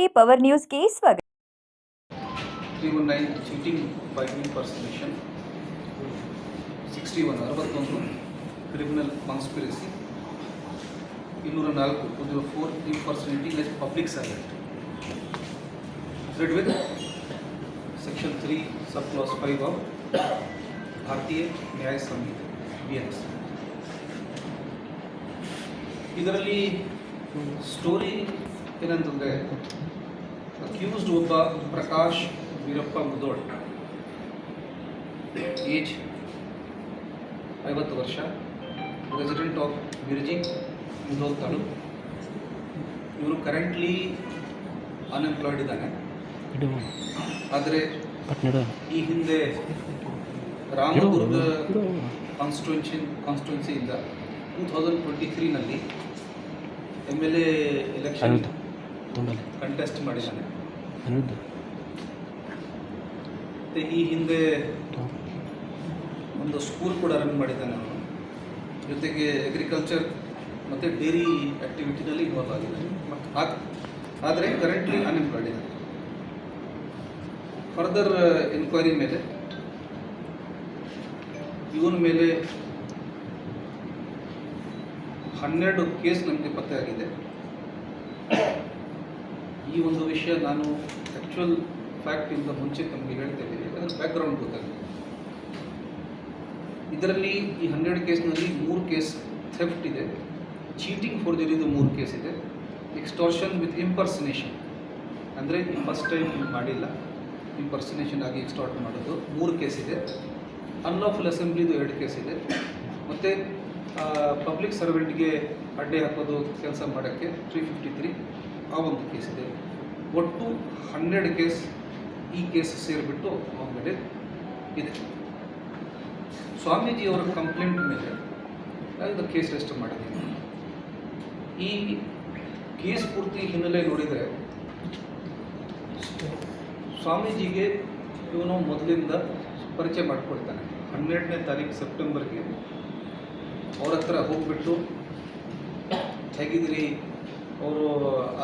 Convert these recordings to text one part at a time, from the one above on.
ನಮಸ್ಕಾರ ಪವರ್ ನ್ಯೂಸ್ಗೆ ಸ್ವಾಗತ three one nine cheating by impersonation sixty one ಅರವತ್ತೊಂದು ಕ್ರಿಮಿನಲ್ ಕಾನ್ಸ್ಪಿರಸಿ ಇನ್ನೂರ ನಾಲ್ಕು ಒಂದು four impersonating as public servant read with section three sub clause five of Bharatiya Nyaya Sanhita B N S ಇದರಲ್ಲಿ story ಏನಂತಂದರೆ accused ಒಬ್ಬ Prakash Veerappa Mudhol. Age ಐವತ್ತು ವರ್ಷ. Resident of Mirji Mudhol ತಾಳು ಇವರು ಕರೆಂಟ್ಲಿ ಅನ್ಎಂಪ್ಲಾಯ್ಡ್ ಇದ್ದಾನೆ. ಆದರೆ ಈ ಹಿಂದೆ ರಾಮದುರ್ಗ ಕಾನ್ಸ್ಟಿಟ್ಯೂನ್ಸಿ ಕಾನ್ಸ್ಟಿಟ್ಯೂನ್ಸಿಯಿಂದ two thousand twenty ತ್ರೀನಲ್ಲಿ M L A election contest ಮಾಡಿದ್ದಾನೆ. ಮತ್ತು ಈ ಹಿಂದೆ ಒಂದು ಸ್ಕೂಲ್ ಕೂಡ ರನ್ ಮಾಡಿದ್ದಾನೆ ಅವನು. ಜೊತೆಗೆ ಅಗ್ರಿಕಲ್ಚರ್ ಮತ್ತು ಡೈರಿ ಆ್ಯಕ್ಟಿವಿಟಿನಲ್ಲಿ ಇನ್ವಾಲ್ವ್ ಆಗಿದ್ದಾನೆ. ಆದರೆ ಕರೆಂಟ್ಲಿ ಅನ್ಎಂಪ್ಲಾಯ್ಡ್ ಇದ್ದಾನೆ. ಫರ್ದರ್ ಎನ್ಕ್ವೈರಿ ಮೇಲೆ ಇವನ ಮೇಲೆ ಹನ್ನೆರಡು ಕೇಸ್ ನಮಗೆ ಪತ್ತೆ ಆಗಿದೆ. ಈ ಒಂದು ವಿಷಯ ನಾನು ಆ್ಯಕ್ಚುಯಲ್ ಫ್ಯಾಕ್ಟಿಂದ ಮುಂಚೆ ತಮಗೆ ಇದ್ದೀನಿ ಯಾಕಂದರೆ ಬ್ಯಾಕ್ಗ್ರೌಂಡ್ ಗೊತ್ತಾಗಿದೆ ಇದರಲ್ಲಿ ಈ ಹನ್ನೆರಡು ಕೇಸ್ನಲ್ಲಿ ಮೂರು ಕೇಸ್ ಥೆಫ್ಟ್ ಇದೆ. ಚೀಟಿಂಗ್ ಫೋರ್ಜರಿದು ಮೂರು ಕೇಸ್ ಇದೆ. ಎಕ್ಸ್ಟಾರ್ಷನ್ ವಿತ್ ಇಂಪರ್ಸನೇಷನ್ ಅಂದರೆ ಫಸ್ಟ್ ಟೈಮ್ ಮಾಡಿಲ್ಲ. ಇಂಪರ್ಸನೇಷನ್ ಆಗಿ ಎಕ್ಸ್ಟಾರ್ಟ್ ಮಾಡೋದು ಮೂರು ಕೇಸ್ ಇದೆ. ಅನ್ಲಾಫುಲ್ ಅಸೆಂಬ್ಲಿದು ಎರಡು ಕೇಸ್ ಇದೆ. ಮತ್ತು ಪಬ್ಲಿಕ್ ಸರ್ವೆಂಟ್ಗೆ ಅಡ್ಡೆ ಹಾಕೋದು ಕೆಲಸ ಮಾಡೋಕ್ಕೆ ತ್ರೀ ಫಿಫ್ಟಿ ತ್ರೀ ಆ ಒಂದು ಕೇಸ್ ಇದೆ. ಒಟ್ಟು ಹನ್ನೆರಡು ಕೇಸ್ ಈ ಕೇಸ್ ಸೇರಿಬಿಟ್ಟು ಅವನ ಮೇಲೆ ಇದೆ. ಸ್ವಾಮೀಜಿಯವರ ಕಂಪ್ಲೇಂಟ್ ಮೇಲೆ ಇದು ಕೇಸ್ ರಿಜಿಸ್ಟರ್ ಮಾಡಿದ್ದೀನಿ ಈ ಕೇಸ್ ಪೂರ್ತಿ ಹಿನ್ನೆಲೆ ನೋಡಿದರೆ ಸ್ವಾಮೀಜಿಗೆ ಇವನು ಮೊದಲಿಂದ ಪರಿಚಯ ಮಾಡಿಕೊಡ್ತಾನೆ ಹನ್ನೆರಡನೇ ತಾರೀಕು ಸೆಪ್ಟೆಂಬರ್ಗೆ ಅವ್ರ ಹತ್ರ ಹೋಗ್ಬಿಟ್ಟು ಹೇಗಿದ್ರಿ ಅವರು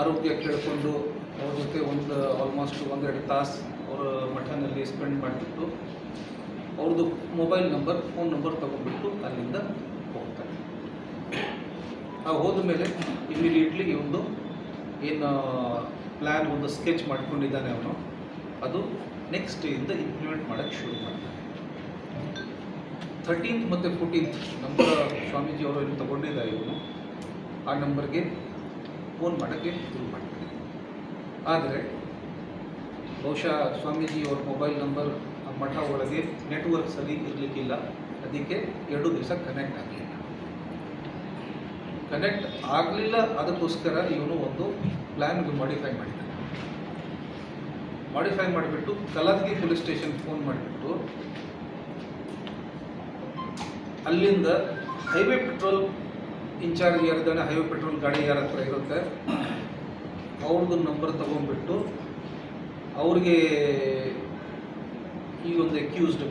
ಆರೋಗ್ಯ ಕೇಳಿಕೊಂಡು ಅವ್ರ ಜೊತೆ ಒಂದು ಆಲ್ಮೋಸ್ಟ್ ಒಂದೆರಡು ತಾಸು ಅವರ ಮಠನಲ್ಲಿ ಸ್ಪೆಂಡ್ ಮಾಡಿಬಿಟ್ಟು ಅವ್ರದ್ದು ಮೊಬೈಲ್ ನಂಬರ್ ಫೋನ್ ನಂಬರ್ ತೊಗೊಂಡ್ಬಿಟ್ಟು ಅಲ್ಲಿಂದ ಹೋಗ್ತಾರೆ. ಆ ಹೋದ ಮೇಲೆ ಇಮಿಡಿಯೇಟ್ಲಿ ಒಂದು ಏನು ಪ್ಲ್ಯಾನ್ ಒಂದು ಸ್ಕೆಚ್ ಮಾಡ್ಕೊಂಡಿದ್ದಾನೆ ಅವನು. ಅದು ನೆಕ್ಸ್ಟ್ ಇಂದ ಇಂಪ್ಲಿಮೆಂಟ್ ಮಾಡೋಕ್ಕೆ ಶುರು ಮಾಡ್ತಾನೆ. ಥರ್ಟೀನ್ತ್ ಮತ್ತು ಫೋರ್ಟೀನ್ತ್ ನಂಬರ್ ಸ್ವಾಮೀಜಿ ಅವರು ಏನು ತಗೊಂಡಿದ್ದಾರೆ ಇವನು ಆ ನಂಬರ್ಗೆ ಫೋನ್ ಮಾಡೋಕ್ಕೆ ಶುರು ಮಾಡ್ತಾರೆ. ಆದರೆ ಬಹುಶಃ ಸ್ವಾಮೀಜಿ ಅವ್ರ ಮೊಬೈಲ್ ನಂಬರ್ ಮಠ ಒಳಗೆ ನೆಟ್ವರ್ಕ್ ಸರಿ ಇರಲಿಕ್ಕಿಲ್ಲ. ಅದಕ್ಕೆ ಎರಡು ದಿವಸ ಕನೆಕ್ಟ್ ಆಗಲಿಲ್ಲ ಕನೆಕ್ಟ್ ಆಗಲಿಲ್ಲ, ಅದಕ್ಕೋಸ್ಕರ ಇವನು ಒಂದು ಪ್ಲ್ಯಾನ್ ಮಾಡಿಫೈ ಮಾಡಿದ್ದಾನೆ. ಮಾಡಿಫೈ ಮಾಡಿಬಿಟ್ಟು ಕಲದಗಿ ಪೊಲೀಸ್ ಸ್ಟೇಷನ್ ಫೋನ್ ಮಾಡಿಬಿಟ್ಟು ಅಲ್ಲಿಂದ ಹೈವೇ ಪೆಟ್ರೋಲ್ ಇನ್ಚಾರ್ಜ್ ಯಾರಿದ್ದಾನೆ ಹೈವೇ ಪೆಟ್ರೋಲ್ ಗಾಡಿ ಯಾರ ಹತ್ರ ಇರುತ್ತೆ ಅವ್ರದ್ದು ನಂಬರ್ ತೊಗೊಂಡ್ಬಿಟ್ಟು ಅವ್ರಿಗೆ ಈ ಒಂದು ಅಕ್ಯೂಸ್ಡ್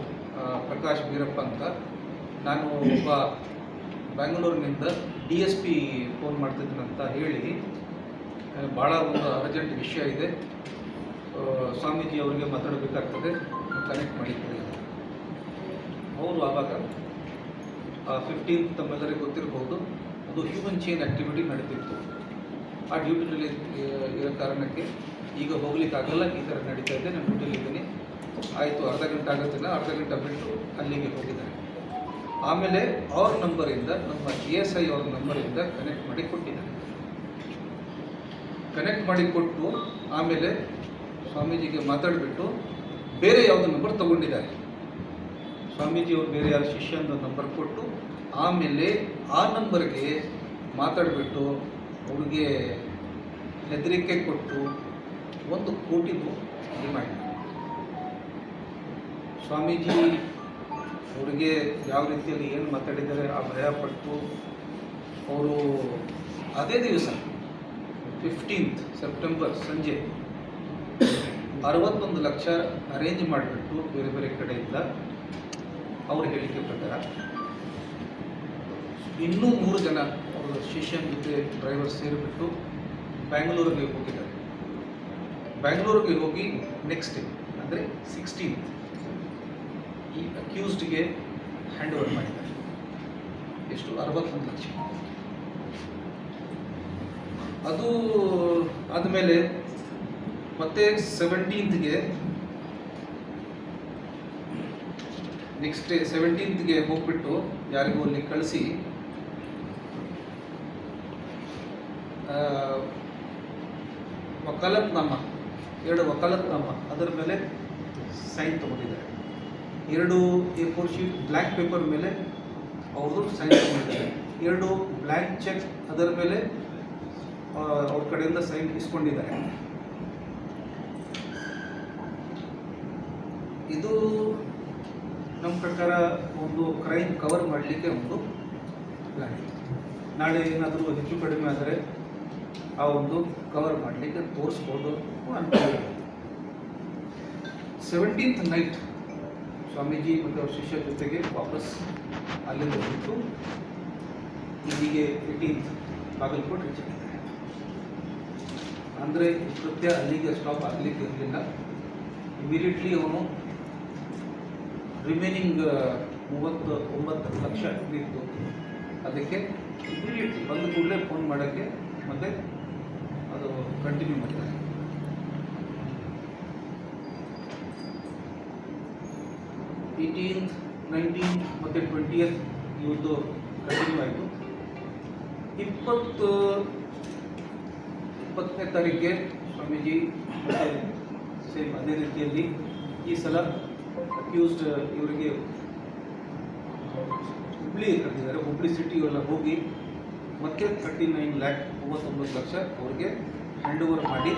ಪ್ರಕಾಶ್ ಬೀರಪ್ಪ ಅಂತ ನಾನು ಒಬ್ಬ ಬ್ಯಾಂಗ್ಳೂರಿನಿಂದ ಡಿ ಎಸ್ ಪಿ ಫೋನ್ ಮಾಡ್ತಿದ್ದೀನಂತ ಹೇಳಿ ಭಾಳ ಒಂದು ಅರ್ಜೆಂಟ್ ವಿಷಯ ಇದೆ. ಸ್ವಾಮೀಜಿ ಅವರಿಗೆ ಮಾತಾಡಬೇಕಾಗ್ತದೆ ಕನೆಕ್ಟ್ ಮಾಡಿದ್ದಾರೆ ಅವರು ಆವಾಗ ಫಿಫ್ಟೀನ್ತ್ ತಮ್ಮೆಲ್ಲರಿಗೆ ಗೊತ್ತಿರಬಹುದು ಅದು ಹ್ಯೂಮನ್ ಚೈನ್ ಆ್ಯಕ್ಟಿವಿಟಿ ನಡೀತಿತ್ತು. ಆ ಡ್ಯೂಟಿನಲ್ಲಿ ಇರೋ ಕಾರಣಕ್ಕೆ ಈಗ ಹೋಗ್ಲಿಕ್ಕಾಗಲ್ಲ ಈ ಥರ ನಡೀತಾ ಇದೆ. ನಾನು ಡ್ಯೂಟಿಲಿ ಇದ್ದೀನಿ. ಆಯಿತು, ಅರ್ಧ ಗಂಟೆ ಆಗುತ್ತಿಲ್ಲ, ಅರ್ಧ ಗಂಟೆ ಬಿಟ್ಟು ಅಲ್ಲಿಗೆ ಹೋಗಿದ್ದಾರೆ. ಆಮೇಲೆ ಅವ್ರ ನಂಬರಿಂದ ನಮ್ಮ ಇ ಎಸ್ ಐ ಅವ್ರ ನಂಬರಿಂದ ಕನೆಕ್ಟ್ ಮಾಡಿ ಕೊಟ್ಟಿದ್ದಾರೆ. ಕನೆಕ್ಟ್ ಮಾಡಿ ಕೊಟ್ಟು, ಆಮೇಲೆ ಸ್ವಾಮೀಜಿಗೆ ಮಾತಾಡಿಬಿಟ್ಟು ಬೇರೆ ಯಾವುದೋ ನಂಬರ್ ತಗೊಂಡಿದ್ದಾರೆ. ಸ್ವಾಮೀಜಿ ಅವರು ಬೇರೆ ಯಾರು ಶಿಷ್ಯನ ನಂಬರ್ ಕೊಟ್ಟು, ಆಮೇಲೆ ಆ ನಂಬರ್ಗೆ ಮಾತಾಡಿಬಿಟ್ಟು ಅವ್ರಿಗೆ ಹೆದರಿಕೆ ಕೊಟ್ಟು ಒಂದು ಕೋಟಿಗೂ ಡಿಮ್ಯಾಂಡ್. ಸ್ವಾಮೀಜಿ ಅವ್ರಿಗೆ ಯಾವ ರೀತಿಯಲ್ಲಿ ಏನು ಮಾತಾಡಿದ್ದಾರೆ ಆ ಭಯಪಟ್ಟು ಅವರು ಅದೇ ದಿವಸ ಫಿಫ್ಟೀನ್ತ್ ಸೆಪ್ಟೆಂಬರ್ ಸಂಜೆ ಅರವತ್ತೊಂದು ಲಕ್ಷ ಅರೇಂಜ್ ಮಾಡಿಬಿಟ್ಟು ಬೇರೆ ಬೇರೆ ಕಡೆಯಿಂದ ಅವ್ರ ಹೇಳಿಕೆ ಪ್ರಕಾರ ಇನ್ನೂ ಮೂರು ಜನ ಶಿಷ್ಯನ ಜೊತೆ ಡ್ರೈವರ್ ಸೇರಿಬಿಟ್ಟು ಬ್ಯಾಂಗ್ಳೂರಿಗೆ ಹೋಗಿದ್ದಾರೆ. ಬ್ಯಾಂಗ್ಳೂರಿಗೆ ಹೋಗಿ ನೆಕ್ಸ್ಟ್ ಡೇ ಅಂದರೆ ಸಿಕ್ಸ್ಟೀನ್ ಈ ಅಕ್ಯೂಸ್ಡ್ಗೆ ಹ್ಯಾಂಡ್ ಓವರ್ ಮಾಡಿದ್ದಾರೆ. ಎಷ್ಟು? ಅರವತ್ತೊಂದು ಲಕ್ಷ. ಅದು ಆದಮೇಲೆ ಮತ್ತೆ ಸೆವೆಂಟೀನ್ತ್ಗೆ ನೆಕ್ಸ್ಟ್ ಡೇ ಸೆವೆಂಟೀನ್ತ್ಗೆ ಹೋಗ್ಬಿಟ್ಟು ಯಾರಿಗೂ ಅಲ್ಲಿ ಕಳಿಸಿ ಆ, ವಕಾಲತ್ನಾಮ ಎರಡು ವಕಾಲತ್ನಾಮ ಅದರ ಮೇಲೆ ಸೈನ್ ತಗೊಂಡಿದ್ದಾರೆ. ಎರಡು A four sheet black paper ಮೇಲೆ ಅವ್ರದ್ದು ಸೈನ್ ತಗೊಂಡಿದ್ದಾರೆ. ಎರಡು ಬ್ಲ್ಯಾಂಕ್ ಚೆಕ್ ಅದರ ಮೇಲೆ ಅವ್ರ ಕಡೆಯಿಂದ ಸೈನ್ ಇಸ್ಕೊಂಡಿದ್ದಾರೆ. ಇದು ನಮ್ಮ ಪ್ರಕಾರ ಒಂದು ಕ್ರೈಮ್ ಕವರ್ ಮಾಡಲಿಕ್ಕೆ ಒಂದು ಪ್ಲ್ಯಾನ್ ನಾಳೆ ಏನಾದರೂ ಹೆಚ್ಚು ಕಡಿಮೆ ಆದರೆ ಆ ಒಂದು ಕವರ್ ಮಾಡಲಿಕ್ಕೆ ತೋರಿಸ್ಬೋದು ಅನ್ಕೊಂಡಿದ್ದಾರೆ ಸೆವೆಂಟೀನ್ತ್ ನೈಟ್ ಸ್ವಾಮೀಜಿ ಮತ್ತು ಅವ್ರ ಶಿಷ್ಯ ಜೊತೆಗೆ ವಾಪಸ್ ಅಲ್ಲಿಂದ ಬಿಟ್ಟು ಇಲ್ಲಿಗೆ ಏಯ್ಟೀನ್ತ್ ಬಾಗಲಕೋಟೆ ರೀಚ್ ಅಂದರೆ ಕೃತ್ಯ ಅಲ್ಲಿಗೆ ಸ್ಟಾಪ್ ಆಗಲಿಕ್ಕೆ ಇರಲಿಲ್ಲ. ಇಮಿಡಿಯೇಟ್ಲಿ ಅವನು ರಿಮೈನಿಂಗ್ ಮೂವತ್ತು, ಒಂಬತ್ತು ಲಕ್ಷ ಇತ್ತು. ಅದಕ್ಕೆ ಇಮಿಡಿಯೇಟ್ಲಿ ಬಂದ ಕೂಡಲೇ ಫೋನ್ ಮಾಡೋಕ್ಕೆ ಮತ್ತೆ ಅದು ಕಂಟಿನ್ಯೂ ಮಾಡಿದ್ದಾರೆ ಏಯ್ಟೀನ್ತ್ ನೈನ್ಟೀನ್ ಮತ್ತು ಟ್ವೆಂಟಿಯತ್ ಇವತ್ತು ಕಂಟಿನ್ಯೂ ಆಯಿತು. ಇಪ್ಪತ್ತು, ಇಪ್ಪತ್ತನೇ ತಾರೀಕಿಗೆ ಸ್ವಾಮೀಜಿ ಮತ್ತು ಸೇಮ್ ಅದೇ ರೀತಿಯಲ್ಲಿ ಈ ಸಲ ಅಕ್ಯೂಸ್ಡ್ ಇವರಿಗೆ ಹುಬ್ಳಿ ಕಟ್ಟಿದ್ದಾರೆ. ಹುಬ್ಳಿ ಸಿಟಿ ಎಲ್ಲ ಹೋಗಿ ಮತ್ತೆ ತರ್ಟಿ ನೈನ್ ಲ್ಯಾಕ್ ಮೂವತ್ತೊಂಬತ್ತು ಲಕ್ಷ ಅವ್ರಿಗೆ ಹ್ಯಾಂಡ್ ಓವರ್ ಮಾಡಿ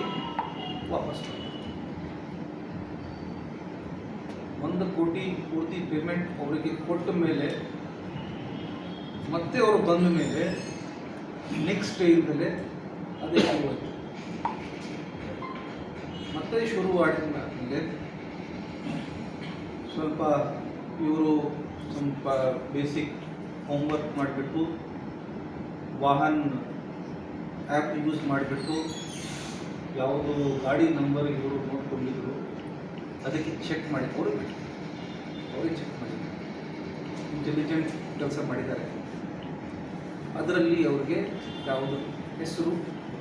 ವಾಪಸ್. ಒಂದು ಕೋಟಿ ಪೂರ್ತಿ ಪೇಮೆಂಟ್ ಅವರಿಗೆ ಕೊಟ್ಟ ಮೇಲೆ ಮತ್ತೆ ಅವರು ಬಂದ ಮೇಲೆ ನೆಕ್ಸ್ಟ್ ಡೇಯಿಂದಲೇ ಅದೇ ಶುರುವಾಯಿತು ಮತ್ತೆ ಶುರು ಮೇಲೆ ಸ್ವಲ್ಪ ಇವರು ಸ್ವಲ್ಪ ಬೇಸಿಕ್ ಹೋಮ್ವರ್ಕ್ ಮಾಡಿಬಿಟ್ಟು ವಾಹನ್ ಆ್ಯಪ್ ಯೂಸ್ ಮಾಡಿಬಿಟ್ಟು ಯಾವುದು ಗಾಡಿ ನಂಬರ್ ಇವರು ನೋಡ್ಕೊಂಡಿದ್ರು ಅದಕ್ಕೆ ಚೆಕ್ ಮಾಡಿ ಅವ್ರಿಗೆ ಅವ್ರಿಗೆ ಚೆಕ್ ಮಾಡಿದ್ದಾರೆ ಇಂಟೆಲಿಜೆಂಟ್ ಕೆಲಸ ಮಾಡಿದ್ದಾರೆ. ಅದರಲ್ಲಿ ಅವ್ರಿಗೆ ಯಾವುದು ಹೆಸರು,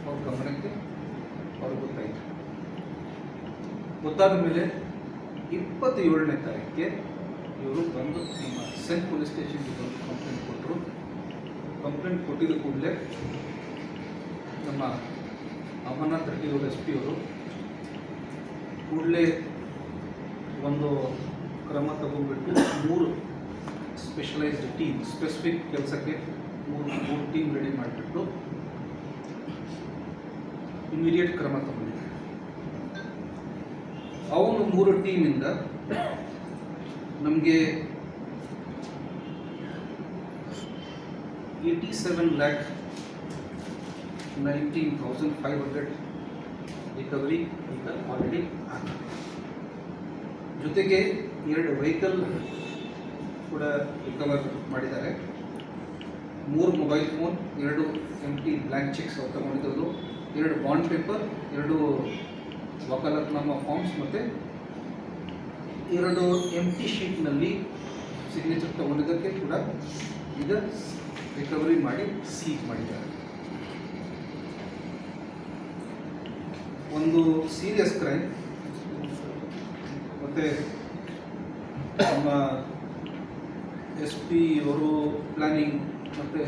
ಅವ್ರ ಗಮನಕ್ಕೆ ಅವ್ರಿಗೆ ಗೊತ್ತಾಯಿತು. ಗೊತ್ತಾದ ಮೇಲೆ ಇಪ್ಪತ್ತೇಳನೇ ತಾರೀಕಿಗೆ ಇವರು ಬಂದು ನಮ್ಮ ಸೆಂಟ್ ಪೊಲೀಸ್ ಸ್ಟೇಷನ್ಗೆ ಬಂದು ಕಂಪ್ಲೇಂಟ್ ಕೊಟ್ಟರು ಕಂಪ್ಲೇಂಟ್ ಕೊಟ್ಟಿದ್ದ ಕೂಡಲೇ ನಮ್ಮ ಅಮರನಾಥ್ ರೆಡ್ಡಿ ಅವರು, ಎಸ್ ಅವರು ಕೂಡಲೇ ಒಂದು ಕ್ರಮ ತಗೊಂಡ್ಬಿಟ್ಟು ಮೂರು ಸ್ಪೆಷಲೈಸ್ಡ್ ಟೀಮ್ ಸ್ಪೆಸಿಫಿಕ್ ಕೆಲಸಕ್ಕೆ ಮೂರು ಮೂರು ಟೀಮ್ ರೆಡಿ ಮಾಡಿಬಿಟ್ಟು ಇಮಿಡಿಯೇಟ್ ಕ್ರಮ ತಗೊಂಡಿದ್ದಾರೆ. ಅವನು ಮೂರು ಟೀಮಿಂದ ನಮಗೆ eighty seven lakh nineteen thousand five hundred recovery ಈಗ ಆಲ್ರೆಡಿ ಆಗಿದೆ ಜೊತೆಗೆ ಎರಡು ವೆಹಿಕಲ್ ಕೂಡ ರಿಕವರ್ ಮಾಡಿದ್ದಾರೆ ಮೂರು ಮೊಬೈಲ್ ಫೋನ್ ಎರಡು ಎಂ ಟಿ ಬ್ಲ್ಯಾಂಕ್ ಚೆಕ್ಸ್ ಅವ್ರು ತಗೊಂಡಿದ್ದವರು ಎರಡು ಬಾಂಡ್ ಪೇಪರ್ ಎರಡು ವಕಾಲತ್ನಾಮಾ ಫಾರ್ಮ್ಸ್ ಮತ್ತು ಎರಡು ಎಂ ಟಿ ಶೀಟ್ನಲ್ಲಿ ಸಿಗ್ನೇಚರ್ ತಗೊಂಡಿದ್ದಕ್ಕೆ ಕೂಡ ಈಗ ರಿಕವರಿ ಮಾಡಿ ಸೀಜ್ ಮಾಡಿದ್ದಾರೆ ಒಂದು ಸೀರಿಯಸ್ ಕ್ರೈಮ್ ಮತ್ತು ನಮ್ಮ ಎಸ್ ಪಿ ಅವರು ಪ್ಲ್ಯಾನಿಂಗ್ ಮತ್ತು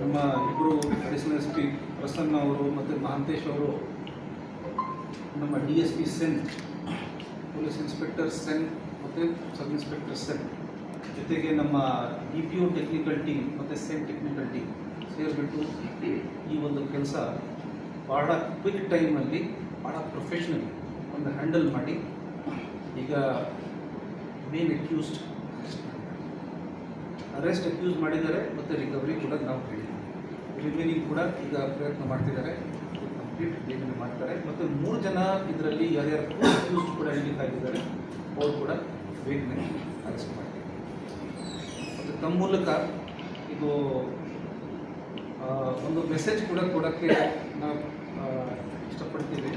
ನಮ್ಮ ಇಬ್ಬರು ಅಡಿಷನಲ್ ಎಸ್ ಪಿ ಪ್ರಸನ್ನ ಅವರು ಮತ್ತು ಮಹಾಂತೇಶ್ ಅವರು ನಮ್ಮ D S P CEN police inspector CEN ಮತ್ತು ಸಬ್ ಇನ್ಸ್ಪೆಕ್ಟರ್ ಸೆನ್ ಜೊತೆಗೆ ನಮ್ಮ D P O technical team ಮತ್ತು ಸೆನ್ ಟೆಕ್ನಿಕಲ್ ಟೀಮ್ ಸೇರಿಬಿಟ್ಟು ಈ ಒಂದು ಕೆಲಸ ಭಾಳ ಕ್ವಿಕ್ ಟೈಮಲ್ಲಿ ಭಾಳ ಪ್ರೊಫೆಷ್ನಲ್ ಒಂದು ಹ್ಯಾಂಡಲ್ ಮಾಡಿ ಈಗ ಮೇನ್ ಅಕ್ಯೂಸ್ಡ್ ಅರೆಸ್ಟ್ ಅಕ್ಯೂಸ್ ಮಾಡಿದ್ದಾರೆ ಮತ್ತು ರಿಕವರಿ ಕೂಡ ನಾವು ಹೇಳಿದ್ದೀವಿ ರಿಮೇನಿಂಗ್ ಕೂಡ ಈಗ ಪ್ರಯತ್ನ ಮಾಡ್ತಿದ್ದಾರೆ. ಕಂಪ್ಲೀಟ್ ಬೇಗನೆ ಮಾಡ್ತಾರೆ. ಮತ್ತು ಮೂರು ಜನ ಇದರಲ್ಲಿ ಯಾರ್ಯಾರು ಅಕ್ಯೂಸ್ಡ್ ಕೂಡ ಐಡೆಂಟಿಫೈ ಆಗಿದ್ದಾರೆ ಅವರು ಕೂಡ ಬೇಗನೆ ಅರೆಸ್ಟ್ ಮಾಡ್ತಾರೆ. ಮತ್ತು ತಮ್ಮ ಮೂಲಕ ಇದು ಒಂದು ಮೆಸೇಜ್ ಕೂಡ ಕೊಡೋಕ್ಕೆ ನಾವು ಇಷ್ಟಪಡ್ತೀವಿ